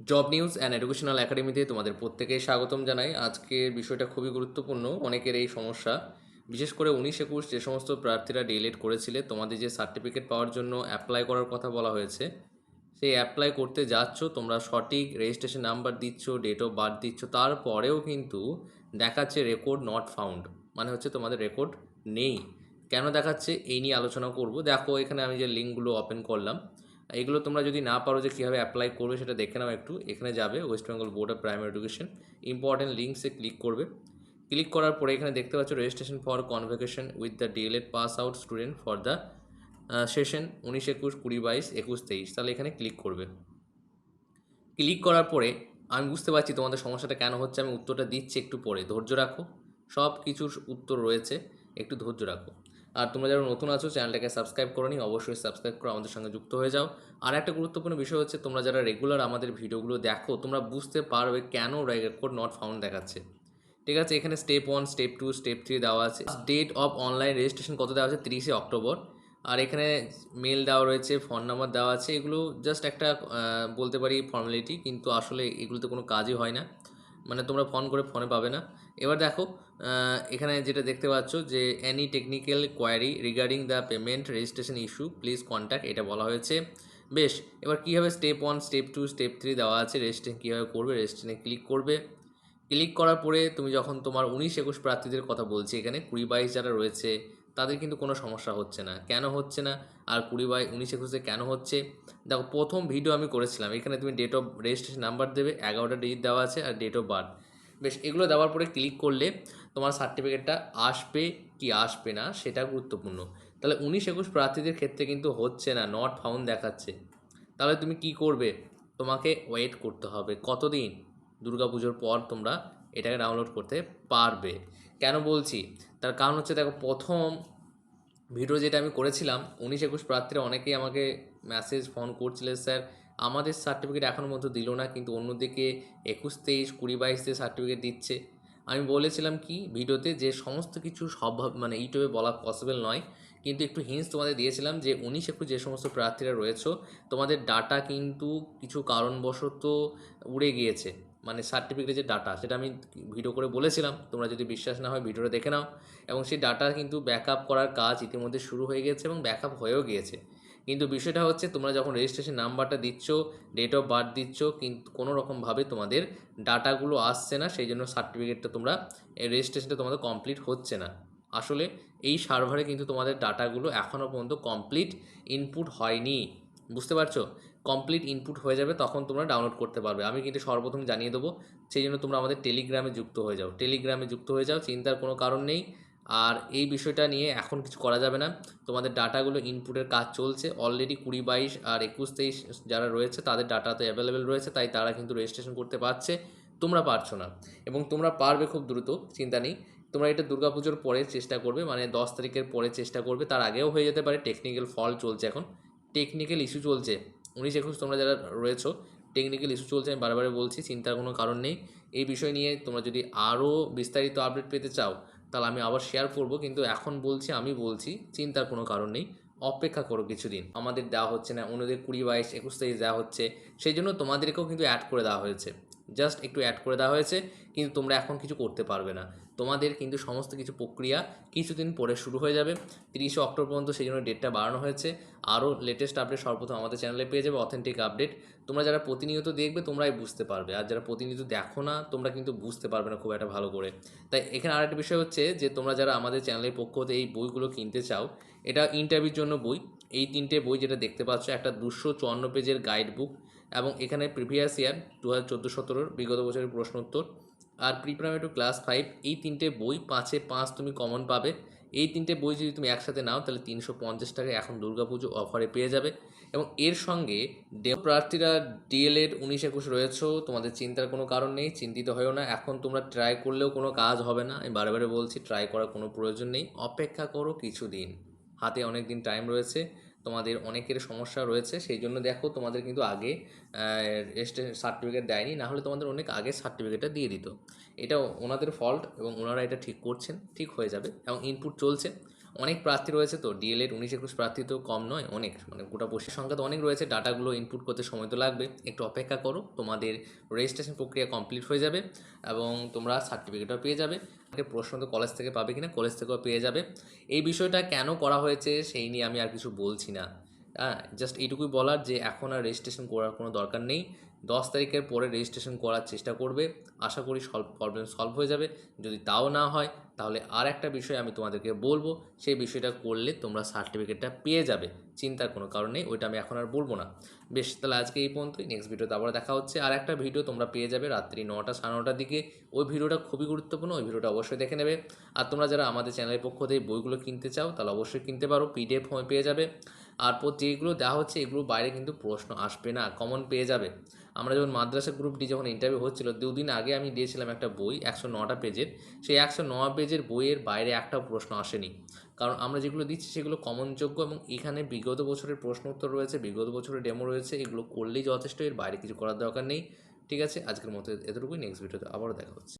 Job news and educational একাডেমিতে তোমাদের প্রত্যেকেই স্বাগতম জানাই। আজকের বিষয়টা খুবই গুরুত্বপূর্ণ। অনেকের এই সমস্যা। বিশেষ করে উনিশ একুশ যে সমস্ত প্রার্থীরা ডিএলএড করেছিলে, তোমাদের যে সার্টিফিকেট পাওয়ার জন্য অ্যাপ্লাই করার কথা বলা হয়েছে, সেই অ্যাপ্লাই করতে যাচ্ছ, তোমরা সঠিক রেজিস্ট্রেশন নাম্বার দিচ্ছ, ডেট অফ বার্থ দিচ্ছ, তারপরেও কিন্তু দেখাচ্ছে রেকর্ড নট ফাউন্ড। মানে হচ্ছে তোমাদের রেকর্ড নেই। কেন দেখাচ্ছে এই নিয়ে আলোচনা করব। দেখো, এখানে আমি যে লিঙ্কগুলো ওপেন করলাম এগুলো তোমরা যদি না পারো যে কীভাবে অ্যাপ্লাই করবে সেটা দেখে নাও একটু। এখানে যাবে West Bengal board of primary education important লিঙ্কসে click করবে। ক্লিক করার পরে এখানে দেখতে পাচ্ছ registration for convocation with the DElEd pass out student for the session উনিশ একুশ, কুড়ি বাইশ, একুশ তেইশ। তাহলে এখানে ক্লিক করবে। ক্লিক করার পরে আমি বুঝতে পারছি তোমাদের সমস্যাটা কেন হচ্ছে। আমি উত্তরটা দিচ্ছি একটু পরে। ধৈর্য রাখো। সব কিছুর উত্তর রয়েছে। একটু ধৈর্য রাখো। আর তোমরা যারা নতুন আছো, চ্যানেলটাকে সাবস্ক্রাইব করো নি, অবশ্যই সাবস্ক্রাইব করে আমাদের সঙ্গে যুক্ত হয়ে যাও। আর একটা গুরুত্বপূর্ণ বিষয় হচ্ছে, তোমরা যারা রেগুলার আমাদের ভিডিওগুলো দেখো, তোমরা বুঝতে পারবে কেন রেকর্ড নট ফাউন্ড দেখাচ্ছে। ঠিক আছে, এখানে step one step two step three দেওয়া আছে। ডেট অফ অনলাইন রেজিস্ট্রেশন কত দেওয়া আছে? তিরিশে অক্টোবর। আর এখানে মেল দেওয়া রয়েছে ফোন নাম্বার দেওয়া আছে। এগুলো জাস্ট একটা বলতে পারি ফর্মালিটি কিন্তু আসলে এগুলোতে কোনো কাজই হয় না। মানে তোমরা ফোন করে ফোনে পাবে না। এবার দেখো এখানে যেটা দেখতে পাচ্ছ যে any technical query regarding the payment registration issue please contact এটা বলা হয়েছে। বেশ, এবার কীভাবে step one step two step three দেওয়া আছে রেজিস্ট্রেশন কীভাবে করবে রেজিস্ট্রেশনে ক্লিক করবে। ক্লিক করার পরে তুমি যখন তোমার উনিশ একুশ প্রার্থীদের কথা বলছি এখানে, কুড়ি বাইশ যারা রয়েছে তাদের কিন্তু কোনো সমস্যা হচ্ছে না। কেন হচ্ছে না? আর কুড়ি বাই উনিশ একুশে কেন হচ্ছে? দেখো, প্রথম ভিডিও আমি করেছিলাম, এখানে তুমি ডেট অফ রেজিস্ট্রেশন নাম্বার দেবে, এগারোটা ডিজিট দেওয়া আছে আর ডেট অফ বার্থ বেশ, এগুলো দেওয়ার পরে ক্লিক করলে তোমার সার্টিফিকেটটা আসবে কি আসবে না সেটা গুরুত্বপূর্ণ। তাহলে উনিশ একুশ প্রার্থীদের ক্ষেত্রে কিন্তু হচ্ছে না নট ফাউন্ড দেখাচ্ছে। তাহলে তুমি কি করবে? তোমাকে ওয়েট করতে হবে। কতদিন? দুর্গাপুজোর পর তোমরা এটাকে ডাউনলোড করতে পারবে। কেন বলছি? তার কারণ হচ্ছে দেখো, প্রথম ভিডিও যেটা আমি করেছিলাম, উনিশ একুশ প্রার্থীরা অনেকেই আমাকে মেসেজ ফোন করছিলেন স্যার, আমাদের সার্টিফিকেট এখনও মতো দিল না, কিন্তু অন্যদিকে একুশ, তেইশ, কুড়ি, বাইশে সার্টিফিকেট দিচ্ছে। আমি বলেছিলাম কি ভিডিওতে যে সমস্ত কিছু সব মানে ইউটিউবে বলা পসিবল নয়, কিন্তু একটু হিন্স তোমাদের দিয়েছিলাম যে উনিশ একুশ যে সমস্ত প্রার্থীরা রয়েছে, তোমাদের ডাটা কিন্তু কিছু কারণবশত উড়ে গিয়েছে। মানে সার্টিফিকেটের যে ডাটা সেটা আমি ভিডিও করে বলেছিলাম। তোমরা যদি বিশ্বাস না হয় ভিডিওটা দেখে নাও। এবং সেই ডাটা কিন্তু ব্যাকআপ করার কাজ ইতিমধ্যে শুরু হয়ে গেছে এবং ব্যাকআপ হয়েও গিয়েছে। কিন্তু বিষয়টা হচ্ছে, তোমরা যখন রেজিস্ট্রেশন নাম্বারটা দিচ্ছ ডেট অফ বার্থ দিচ্ছ কিন্তু কোনো রকমভাবে তোমাদের ডাটাগুলো আসছে না, সেই জন্য সার্টিফিকেটটা তোমরা রেজিস্ট্রেশনটা তোমাদের কমপ্লিট হচ্ছে না। আসলে এই সার্ভারে কিন্তু তোমাদের ডাটাগুলো এখনও পর্যন্ত কমপ্লিট ইনপুট হয়নি। বুঝতে পারছ? কমপ্লিট ইনপুট হয়ে যাবে, তখন তোমরা ডাউনলোড করতে পারবে। আমি কিন্তু সর্বপ্রথম জানিয়ে দেবো, সেই জন্য তোমরা আমাদের টেলিগ্রামে যুক্ত হয়ে যাও। টেলিগ্রামে যুক্ত হয়ে যাও, চিন্তার কোনো কারণ নেই। আর এই বিষয়টা নিয়ে এখন কিছু করা যাবে না। তোমাদের ডাটাগুলো ইনপুটের কাজ চলছে। অলরেডি কুড়ি বাইশ আর একুশ তেইশ যারা রয়েছে, তাদের ডাটা তো অ্যাভেলেবেল রয়েছে, তাই তারা কিন্তু রেজিস্ট্রেশন করতে পারছে। তোমরা পারছ না। এবং তোমরা পারবে খুব দ্রুত, চিন্তা নেই। তোমরা এটা দুর্গাপুজোর পরে চেষ্টা করবে মানে দশ তারিখের পরে চেষ্টা করবে। তার আগেও হয়ে যেতে পারে টেকনিক্যাল ফল চলছে এখন। টেকনিক্যাল ইস্যু চলছে। উনিশ একুশ তোমরা যারা রয়েছো টেকনিক্যাল ইস্যু চলছে, আমি বারবার বলছি, চিন্তার কোনো কারণ নেই। এই বিষয় নিয়ে তোমরা যদি আরও বিস্তারিত আপডেট পেতে চাও, তাহলে আমি আবার শেয়ার করব, কিন্তু এখন বলছি, আমি বলছি, চিন্তার কোনো কারণ নেই। অপেক্ষা করো কিছুদিন। আমাদের দেওয়া হচ্ছে না, অন্যদের কুড়ি বাইশ, একুশ তারিখ দেওয়া হচ্ছে, সেই জন্য তোমাদেরকেও কিন্তু অ্যাড করে দেওয়া হয়েছে। জাস্ট একটু অ্যাড করে দেওয়া হয়েছে, কিন্তু তোমরা এখন কিছু করতে পারবে না। তোমাদের কিন্তু সমস্ত কিছু প্রক্রিয়া কিছুদিন পরে শুরু হয়ে যাবে। তিরিশে অক্টোবর পর্যন্ত সেই জন্য ডেটটা বাড়ানো হয়েছে। আরও লেটেস্ট আপডেট সর্বপ্রথম আমাদের চ্যানেলে পেয়ে যাবে অথেন্টিক আপডেট তোমরা যারা প্রতিনিয়ত দেখবে, তোমরাই বুঝতে পারবে। আর যারা প্রতিনিয়ত দেখো না, তোমরা কিন্তু বুঝতে পারবে না খুব একটা ভালো করে। তাই এখানে আরেকটা বিষয় হচ্ছে যে, তোমরা যারা আমাদের চ্যানেলের পক্ষ হতে এই বইগুলো কিনতে চাও, এটা ইন্টারভিউর জন্য বই। এই তিনটে বই যেটা দেখতে পাচ্ছ, একটা দুশো চুয়ান্ন পেজের গাইড বুক এবং এখানে প্রিভিয়াস ইয়ার দু হাজার চোদ্দ সতেরোর বিগত বছরের প্রশ্ন উত্তর। আর প্রিপ্রাইমারি টু ক্লাস ফাইভ এই তিনটে বই পাঁচে পাঁচ তুমি কমন পাবে। এই তিনটে বই যদি তুমি একসাথে নাও, তাহলে তিনশো পঞ্চাশ টাকায় এখন দুর্গাপুজো অফারে পেয়ে যাবে। এবং এর সঙ্গে ডেমো প্রার্থীরা ডিএলএড উনিশ একুশ রয়েছেও তোমাদের চিন্তার কোনো কারণ নেই, চিন্তিত হয়েও না। এখন তোমরা ট্রাই করলেও কোনো কাজ হবে না। আমি বারে বারে বলছি ট্রাই করার কোনো প্রয়োজন নেই। অপেক্ষা করো কিছুদিন। হাতে অনেক দিন টাইম রয়েছে। তোমাদের অনেকের সমস্যা রয়েছে সেই জন্য দেখো তোমাদের কিন্তু আগে সার্টিফিকেট দেয়নি না হলে তোমাদের অনেক আগে সার্টিফিকেটটা দিয়ে দিত। এটা ওনাদের ফল্ট এবং ওনারা এটা ঠিক করছেন, ঠিক হয়ে যাবে এবং ইনপুট চলছে। অনেক প্রার্থী রয়েছে তো ডিএলএড উনিশ একুশ প্রার্থী তো কম নয়, অনেক। মানে গোটা পশ্চিম সংখ্যা তো অনেক রয়েছে, ডাটাগুলো ইনপুট করতে সময় তো লাগবে। একটু অপেক্ষা করো, তোমাদের রেজিস্ট্রেশন প্রক্রিয়া কমপ্লিট হয়ে যাবে এবং তোমরা সার্টিফিকেটও পেয়ে যাবে। প্রশ্ন তো কলেজ থেকে পাবে কিনা কলেজ থেকেও পেয়ে যাবে। এই বিষয়টা কেন করা হয়েছে সেই নিয়ে আমি আর কিছু বলছি না। হ্যাঁ জাস্ট এইটুকুই বলার যে এখন আর রেজিস্ট্রেশন করার কোনো দরকার নেই। দশ তারিখের পরে রেজিস্ট্রেশন করার চেষ্টা করবে। আশা করি সলভ প্রবলেম সলভ হয়ে যাবে। যদি তাও না হয়, তাহলে আর একটা বিষয় আমি তোমাদেরকে বলব। সেই বিষয়টা করলে তোমরা সার্টিফিকেটটা পেয়ে যাবে। চিন্তার কোনো কারণ নেই, ওইটা আমি এখন আর বলব না। বেশ, তাহলে আজকে এই পর্যন্তই। নেক্সট ভিডিওতে আবার দেখা হচ্ছে। আর একটা ভিডিও তোমরা পেয়ে যাবে রাত্রি নটা সাড়ে নটার দিকে। ওই ভিডিওটা খুবই গুরুত্বপূর্ণ, ওই ভিডিওটা অবশ্যই দেখে নেবে। আর তোমরা যারা আমাদের চ্যানেলের পক্ষ থেকে বইগুলো কিনতে চাও, তাহলে অবশ্যই কিনতে পারো। পিডিএফ পেয়ে যাবে। আর যেগুলো দেওয়া হচ্ছে এগুলো বাইরে কিন্তু প্রশ্ন আসবে না কমন পেয়ে যাবে। আমরা যখন মাদ্রাসা গ্রুপ ডি যখন ইন্টারভিউ হচ্ছিল, দুদিন আগে আমি দিয়েছিলাম একটা বই, একশো নটা পেজের। সেই একশো ন পেজের বইয়ের বাইরে একটাও প্রশ্ন আসেনি। কারণ আমরা যেগুলো দিচ্ছি সেগুলো কমনযোগ্য এবং এখানে বিগত বছরের প্রশ্ন উত্তর রয়েছে, বিগত বছরের ডেমো রয়েছে, এগুলো করলেই যথেষ্ট, এর বাইরে কিছু করার দরকার নেই। ঠিক আছে, আজকের মতো এতটুকুই নেক্সট ভিডিওতে আবারও দেখা হচ্ছে।